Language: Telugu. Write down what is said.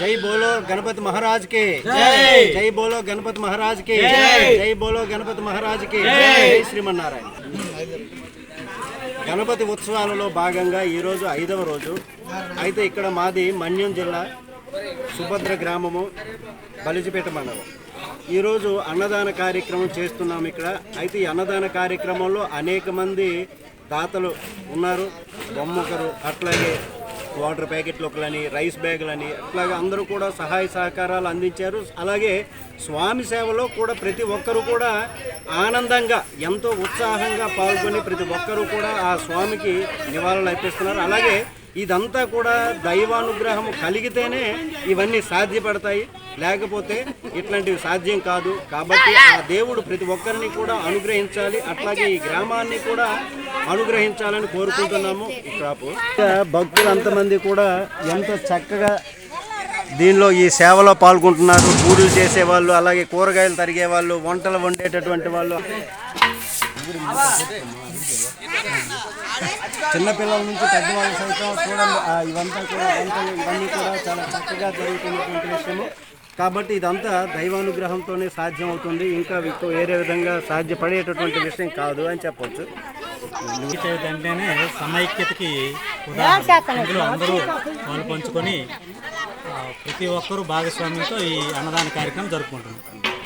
జై బోలో గణపతి మహారాజ్కి జై. బోలో గణపతి మహారాజ్కి జై. బోలో గణపతి మహారాజ్కి జై. జై శ్రీమన్నారాయణ. గణపతి ఉత్సవాలలో భాగంగా ఈరోజు ఐదవ రోజు. అయితే ఇక్కడ మాది మన్యం జిల్లా సుభద్ర గ్రామము బలిజిపేట మండలం. ఈరోజు అన్నదాన కార్యక్రమం చేస్తున్నాం ఇక్కడ. అయితే ఈ అన్నదాన కార్యక్రమంలో అనేక మంది దాతలు ఉన్నారు. బొమ్మకరు అట్లాగే వాటర్ ప్యాకెట్లు ఒకలని రైస్ బ్యాగులని అట్లాగే అందరూ కూడా సహాయ సహకారాలు అందించారు. అలాగే స్వామి సేవలో కూడా ప్రతి ఒక్కరు కూడా ఆనందంగా ఎంతో ఉత్సాహంగా పాల్గొని ప్రతి ఒక్కరూ కూడా ఆ స్వామికి నివాళులు అర్పిస్తున్నారు. అలాగే ఇదంతా కూడా దైవానుగ్రహం కలిగితేనే ఇవన్నీ సాధ్యపడతాయి. లేకపోతే ఇట్లాంటివి సాధ్యం కాదు. కాబట్టి ఆ దేవుడు ప్రతి ఒక్కరిని కూడా అనుగ్రహించాలి. అట్లాగే ఈ గ్రామాన్ని కూడా అనుగ్రహించాలని కోరుకుంటున్నాము. క్రాపు భక్తులు అంతమంది కూడా ఎంతో చక్కగా దీనిలో ఈ సేవలో పాల్గొంటున్నారు. పూజలు చేసేవాళ్ళు అలాగే కూరగాయలు తరిగే వాళ్ళు వంటలు వండేటటువంటి వాళ్ళు. చిన్నపిల్లల నుంచి పెద్దవాళ్ళు సైతం చూడండి ఇవంతా కూడా వంటలు ఇవన్నీ కూడా చాలా చక్కగా జరుగుతున్నటువంటి విషయము. కాబట్టి ఇదంతా దైవానుగ్రహంతోనే సాధ్యం అవుతుంది ఇంకా వేరే విధంగా సాధ్యపడేటటువంటి విషయం కాదు అని చవితి అంటేనే సమైక్యతకి ఉదాహరణ. అందరూ పాలు పంచుకొని ప్రతి ఒక్కరూ భాగస్వామ్యంతో ఈ అన్నదాన కార్యక్రమం జరుపుకుంటున్నారు